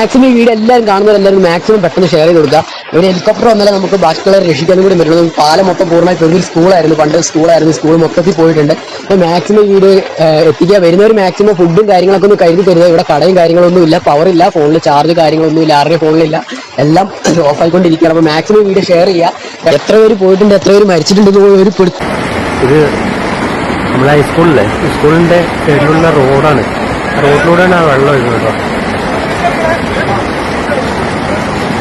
Maximum ഈ video എല്ലാവരും കാണുന്നവരെല്ലാവരും maximum പെട്ടെന്ന് ഷെയർ ചെയ്ത് കൊടുക്കുക. ഒരു ഹെലികോപ്റ്റർ വന്നാലേ നമുക്ക് ബാക്കിയുള്ളവരെ രക്ഷിക്കാനും കൂടി പറ്റുള്ളൂ. പാലം മൊത്തം പൂർണമായി ഒരു സ്കൂളായിരുന്നു പണ്ട് സ്കൂളായിരുന്നു സ്കൂൾ മൊത്തത്തിൽ പോയിട്ടുണ്ട്. അപ്പോൾ മാക്സിമം വീഡിയോ എത്തിക്കുക. വരുന്നവർ മാക്സിമം ഫുഡും കാര്യങ്ങളൊക്കെ ഒന്ന് കരുതി തരുക. ഇവിടെ കടയും കാര്യങ്ങളൊന്നും ഇല്ല. പവറില്ല ഫോണിൽ ചാർജ് കാര്യങ്ങളൊന്നും ഇല്ല. ആരുടെ ഫോണിലില്ല എല്ലാം ഓഫ് ആയിക്കൊണ്ടിരിക്കുകയാണ്. അപ്പോൾ മാക്സിമം വീഡിയോ ഷെയർ ചെയ്യുക. എത്ര പേര് പോയിട്ടുണ്ട് എത്ര പേര് മരിച്ചിട്ടുണ്ട് ഒരു ഇത് നമ്മളെ ഹൈസ്കൂളിലെ സ്കൂളിന്റെ സൈഡിലുള്ള റോഡാണ് റോഡിലൂടെയാണ് ആ വെള്ളം ഒഴുകുന്നത് കേട്ടോ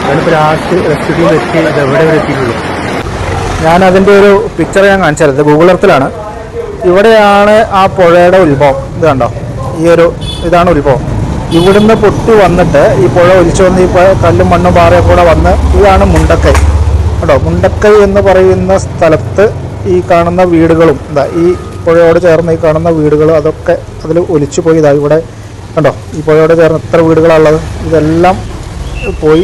ഞാനിപ്പോൾ ലാസ്റ്റ് റെസ്ക്യൂ എത്തി ഇത് എവിടെ വരെ എത്തിയിട്ടുള്ളൂ. ഞാൻ അതിന്റെ ഒരു പിക്ചർ ഞാൻ കാണിച്ചത് ഗൂഗിൾ എർത്തിലാണ് ഇവിടെയാണ് ആ പുഴയുടെ ഉത്ഭവം. ഇത് കണ്ടോ? ഈ ഒരു ഇതാണ് ഉത്ഭവം. ഇവിടുന്ന് പൊട്ടി വന്നിട്ട് ഈ പുഴ ഒലിച്ചു വന്ന് ഈ കല്ലും മണ്ണും പാറയും കൂടെ വന്ന് ഇതാണ് മുണ്ടക്കൈ. കേട്ടോ മുണ്ടക്കൈ എന്ന് പറയുന്ന സ്ഥലത്ത് ഈ കാണുന്ന വീടുകളും ഇതാ ഈ പുഴയോട് ചേർന്ന് ഈ കാണുന്ന വീടുകളും അതൊക്കെ അതിൽ ഒലിച്ചു പോയി. ഇതാ ഇവിടെ കണ്ടോ? ഈ പുഴയോട് ചേർന്ന് എത്ര വീടുകളാണുള്ളത് ഇതെല്ലാം പോയി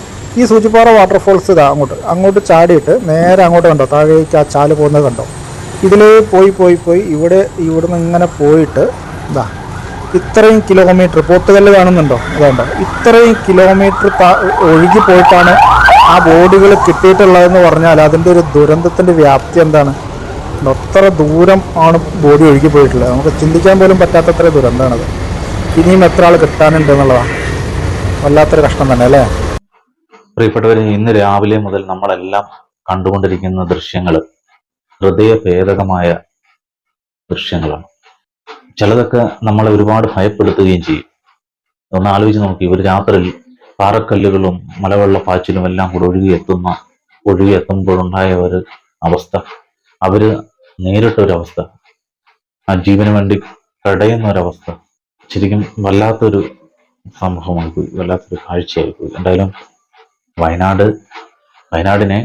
ഈ സൂചിപ്പാറ വാട്ടർഫോൾസ് ഇതാ അങ്ങോട്ട്. അങ്ങോട്ട് ചാടിയിട്ട് നേരെ അങ്ങോട്ട് കണ്ടോ? താഴേക്ക് ആ ചാൽ പോകുന്നത് കണ്ടോ? ഇതിൽ പോയി പോയി പോയി. ഇവിടെ ഇവിടുന്ന് ഇങ്ങനെ പോയിട്ട് ഇതാ ഇത്രയും കിലോമീറ്റർ പോത്തുകല്ല് കാണുന്നുണ്ടോ? അതുകൊണ്ടോ ഇത്രയും കിലോമീറ്റർ ഒഴുകി പോയിട്ടാണ് ആ ബോഡികൾ കിട്ടിയിട്ടുള്ളതെന്ന് പറഞ്ഞാൽ അതിന്റെ ഒരു ദുരന്തത്തിന്റെ വ്യാപ്തി എന്താണ്? അത്ര ദൂരം ആണ് ബോഡി ഒഴുകി പോയിട്ടുള്ളത്. നമുക്ക് ചിന്തിക്കാൻ പോലും പറ്റാത്തത്ര ദുരന്തമാണത്. ഇനിയും എത്ര ആൾ കിട്ടാനുണ്ട് എന്നുള്ളതാണ് വല്ലാത്തൊരു കഷ്ടം തന്നെ അല്ലേ? പ്രിയപ്പെട്ടവരെ ഇന്ന് രാവിലെ മുതൽ നമ്മളെല്ലാം കണ്ടുകൊണ്ടിരിക്കുന്ന ദൃശ്യങ്ങൾ ഹൃദയഭേദകമായ ദൃശ്യങ്ങളാണ്. ചിലതൊക്കെ നമ്മളെ ഒരുപാട് ഭയപ്പെടുത്തുകയും ചെയ്യും. ഒന്ന് ആലോചിച്ച് നോക്കി ഒരു രാത്രിയിൽ പാറക്കല്ലുകളും മലവെള്ള പാച്ചിലും എല്ലാം കൂടെ ഒഴുകിയെത്തുന്ന ഒഴുകിയെത്തുമ്പോഴുണ്ടായ ഒരു അവസ്ഥ. അവർ നേരിട്ട ഒരവസ്ഥ ആ ജീവന് വേണ്ടി കടയുന്ന ഒരവസ്ഥ ശരിക്കും വല്ലാത്തൊരു സംഭവമായി പോയി വല്ലാത്തൊരു കാഴ്ചയായി പോയി എന്തായാലും വയനാട് വയനാടിനെ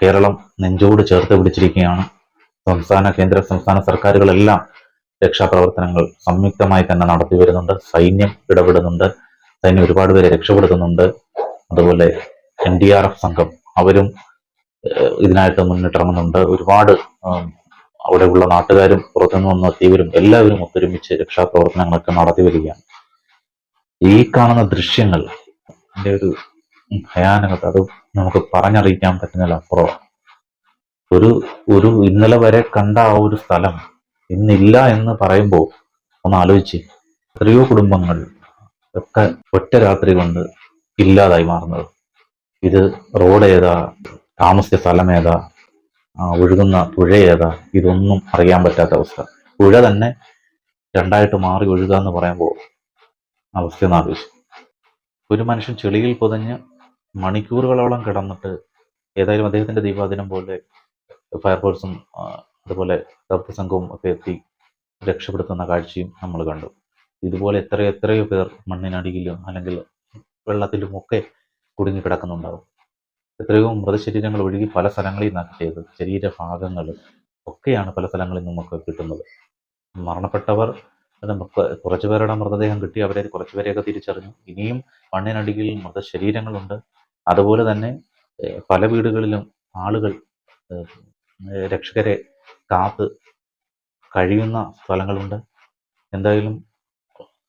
കേരളം നെഞ്ചോട് ചേർത്ത് പിടിച്ചിരിക്കുകയാണ്. സംസ്ഥാന കേന്ദ്ര സംസ്ഥാന സർക്കാരുകളെല്ലാം രക്ഷാപ്രവർത്തനങ്ങൾ സംയുക്തമായി തന്നെ നടത്തി വരുന്നുണ്ട്. സൈന്യം ഇടപെടുന്നുണ്ട്. സൈന്യം ഒരുപാട് പേരെ രക്ഷപ്പെടുത്തുന്നുണ്ട്. അതുപോലെ എൻ ഡി ആർ എഫ് സംഘം അവരും ഇതിനായിട്ട് മുന്നിട്ടിറങ്ങുന്നുണ്ട്. ഒരുപാട് അവിടെയുള്ള നാട്ടുകാരും പുറത്തുനിന്ന് വന്ന എത്തിയവരും എല്ലാവരും ഒത്തൊരുമിച്ച് രക്ഷാപ്രവർത്തനങ്ങളൊക്കെ നടത്തി വരികയാണ്. ഈ കാണുന്ന ദൃശ്യങ്ങൾ ഒരു ഭയാനകത അത് നമുക്ക് പറഞ്ഞറിയിക്കാൻ പറ്റുന്നില്ല അപ്പുറം ഒരു ഒരു ഇന്നലെ വരെ കണ്ട ആ ഒരു സ്ഥലം ഇന്നില്ല എന്ന് പറയുമ്പോൾ ഒന്ന് ആലോചിച്ച് എത്രയോ കുടുംബങ്ങൾ ഒക്കെ ഒറ്റ രാത്രി കൊണ്ട് ഇല്ലാതായി മാറുന്നത്. ഇത് റോഡ് ഏതാ താമസ സ്ഥലം ഏതാ ഒഴുകുന്ന പുഴ ഏതാ ഇതൊന്നും അറിയാൻ പറ്റാത്ത അവസ്ഥ. പുഴ തന്നെ രണ്ടായിട്ട് മാറി ഒഴുകുക എന്ന് പറയുമ്പോൾ അവസ്ഥ ഒരു മനുഷ്യൻ ചെളിയിൽ പൊതഞ്ഞ് മണിക്കൂറുകളോളം കിടന്നിട്ട് ഏതായാലും അദ്ദേഹത്തിന്റെ ദീപാദിനം പോലെ ഫയർഫോഴ്സും അതുപോലെ ദൗത്യ സംഘവും ഒക്കെ എത്തി രക്ഷപ്പെടുത്തുന്ന കാഴ്ചയും നമ്മൾ കണ്ടു. ഇതുപോലെ എത്ര എത്രയോ പേർ മണ്ണിനടിയിലും അല്ലെങ്കിൽ വെള്ളത്തിലും ഒക്കെ കുടുങ്ങി കിടക്കുന്നുണ്ടാവും. എത്രയോ മൃതശരീരങ്ങൾ ഒഴുകി പല സ്ഥലങ്ങളിൽ നിന്നാണ് ശരീരഭാഗങ്ങൾ ഒക്കെയാണ് പല സ്ഥലങ്ങളിൽ നിന്നൊക്കെ കിട്ടുന്നത്. മരണപ്പെട്ടവർ നമുക്ക് കുറച്ചു പേരുടെ മൃതദേഹം കിട്ടി അവരെ കുറച്ചുപേരെയൊക്കെ തിരിച്ചറിഞ്ഞു. ഇനിയും മണ്ണിനടിയിൽ മൃതശരീരങ്ങളുണ്ട്. അതുപോലെ തന്നെ പല വീടുകളിലും ആളുകൾ രക്ഷകരെ കാത്ത് കഴിയുന്ന സ്ഥലങ്ങളുണ്ട്. എന്തായാലും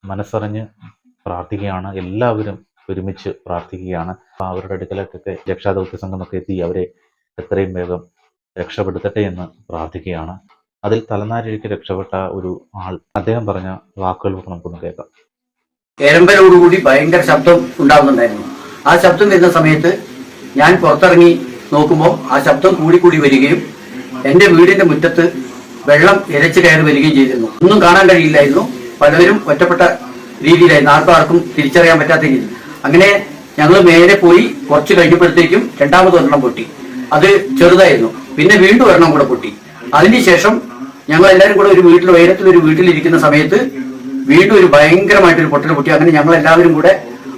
മനസ്സറിഞ്ഞ് പ്രാർത്ഥിക്കുകയാണ് എല്ലാവരും ഒരുമിച്ച് പ്രാർത്ഥിക്കുകയാണ്. അവരുടെ അടുക്കലേക്കൊക്കെ രക്ഷാദൗത്യ സംഘമൊക്കെ എത്തി അവരെ എത്രയും വേഗം രക്ഷപ്പെടുത്തട്ടെ എന്ന് പ്രാർത്ഥിക്കുകയാണ്. അതിൽ തലനാരിഴയ്ക്ക് രക്ഷപ്പെട്ട ഒരു ആൾ അദ്ദേഹം പറഞ്ഞ വാക്കുകൾ നമുക്കൊന്ന് കേൾക്കാം. എരമ്പലോടുകൂടി ഭയങ്കര ശബ്ദം ഉണ്ടാകുന്നുണ്ടായിരുന്നു ആ ശബ്ദം വരുന്ന സമയത്ത് ഞാൻ പുറത്തിറങ്ങി നോക്കുമ്പോൾ ആ ശബ്ദം കൂടിക്കൂടി വരികയും എന്റെ വീടിന്റെ മുറ്റത്ത് വെള്ളം ഇരച്ചു കയറി വരികയും ചെയ്തിരുന്നു. ഒന്നും കാണാൻ കഴിയില്ലായിരുന്നു. പലവരും ഒറ്റപ്പെട്ട രീതിയിലായിരുന്നു. ആർക്കും ആർക്കും തിരിച്ചറിയാൻ പറ്റാത്ത രീതി അങ്ങനെ ഞങ്ങൾ നേരെ പോയി കുറച്ച് കഴിഞ്ഞപ്പോഴത്തേക്കും രണ്ടാമത് ഒരെണ്ണം പൊട്ടി. അത് ചെറുതായിരുന്നു. പിന്നെ വീണ്ടും ഒരെണ്ണം കൂടെ പൊട്ടി. അതിനുശേഷം ഞങ്ങൾ എല്ലാവരും കൂടെ ഒരു വീട്ടിൽ ഉയരത്തിൽ ഒരു വീട്ടിലിരിക്കുന്ന സമയത്ത് വീണ്ടും ഒരു ഭയങ്കരമായിട്ടൊരു പൊട്ടൽ പൊട്ടി. അങ്ങനെ ഞങ്ങൾ എല്ലാവരും കൂടെ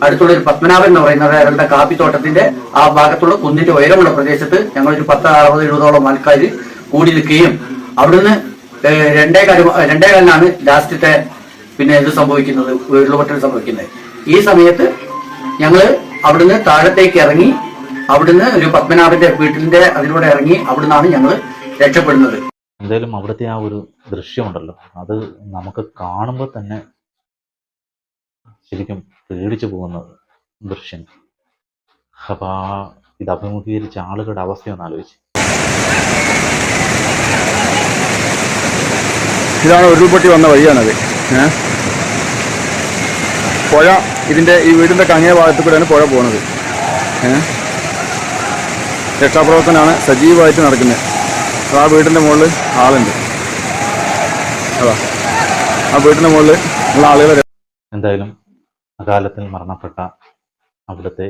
അടുത്തുള്ള ഒരു പത്മനാഭൻ എന്ന് പറയുന്നത് അയാളുടെ കാപ്പിത്തോട്ടത്തിന്റെ ആ ഭാഗത്തുള്ള കുന്നിന്റെ ഉയരമുള്ള പ്രദേശത്ത് ഞങ്ങൾ ഒരു പത്ത് അറുപത് എഴുപതോളം ആൾക്കാർ കൂടി നിൽക്കുകയും അവിടുന്ന് രണ്ടേ കാൽ രണ്ടേ കാലിനാണ് ലാസ്റ്റത്തെ പിന്നെ ഇത് സംഭവിക്കുന്നത് ഉരുളപൊട്ടൽ സംഭവിക്കുന്നത്. ഈ സമയത്ത് ഞങ്ങൾ അവിടുന്ന് താഴത്തേക്ക് ഇറങ്ങി അവിടുന്ന് ഒരു പത്മനാഭന്റെ വീട്ടിന്റെ അതിലൂടെ ഇറങ്ങി അവിടുന്നാണ് ഞങ്ങൾ രക്ഷപ്പെടുന്നത്. എന്തായാലും അവിടുത്തെ ആ ഒരു ദൃശ്യമുണ്ടല്ലോ. അത് നമുക്ക് കാണുമ്പോൾ തന്നെ ശരിക്കും പേടിച്ചു പോകുന്ന ദൃശ്യം. അപ്പൊ ആ ഇത് അഭിമുഖീകരിച്ച ആളുകളുടെ അവസ്ഥയൊന്ന് ആലോചിച്ച്. ഇതാണ് ഉരുൾപൊട്ടി വന്ന വഴിയാണത്? പുഴ ഇതിന്റെ ഈ വീടിന്റെ കങ്ങേ ഭാഗത്ത് കൂടെയാണ് പുഴ പോകുന്നത്? രക്ഷാപ്രവർത്തനമാണ് സജീവമായിട്ട് നടക്കുന്നത്. ആ വീടിന്റെ മുകളിൽ ആളുണ്ട്. അതാ ആ വീടിന്റെ മുകളിൽ ഉള്ള ആളുകളെ എന്തായാലും അകാലത്തിൽ മരണപ്പെട്ട അവിടുത്തെ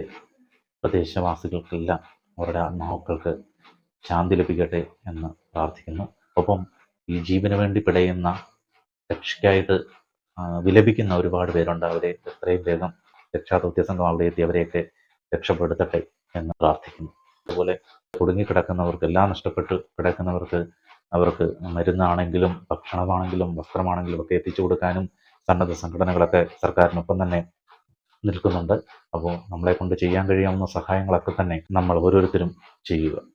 പ്രദേശവാസികൾക്കെല്ലാം അവരുടെ ആത്മാക്കൾക്ക് ശാന്തി ലഭിക്കട്ടെ എന്ന് പ്രാർത്ഥിക്കുന്നു. ഒപ്പം ഈ ജീവന് വേണ്ടി പിടയുന്ന രക്ഷയ്ക്കായിട്ട് വിലപിക്കുന്ന ഒരുപാട് പേരുണ്ട്. അവരെ എത്രയും വേഗം രക്ഷാദൗത്യ സംഘം അവിടെ എത്തി അവരെയൊക്കെ രക്ഷപ്പെടുത്തട്ടെ എന്ന് പ്രാർത്ഥിക്കുന്നു. അതുപോലെ കുടുങ്ങിക്കിടക്കുന്നവർക്ക് എല്ലാം നഷ്ടപ്പെട്ട് കിടക്കുന്നവർക്ക് അവർക്ക് മരുന്നാണെങ്കിലും ഭക്ഷണമാണെങ്കിലും വസ്ത്രമാണെങ്കിലും ഒക്കെ എത്തിച്ചു കൊടുക്കാനും സന്നദ്ധ സംഘടനകളൊക്കെ സർക്കാരിനൊപ്പം തന്നെ നിൽക്കുന്നുണ്ട്. അപ്പോൾ നമ്മളെ കൊണ്ട് ചെയ്യാൻ കഴിയാവുന്ന സഹായങ്ങളൊക്കെ തന്നെ നമ്മൾ ഓരോരുത്തരും ചെയ്യുക.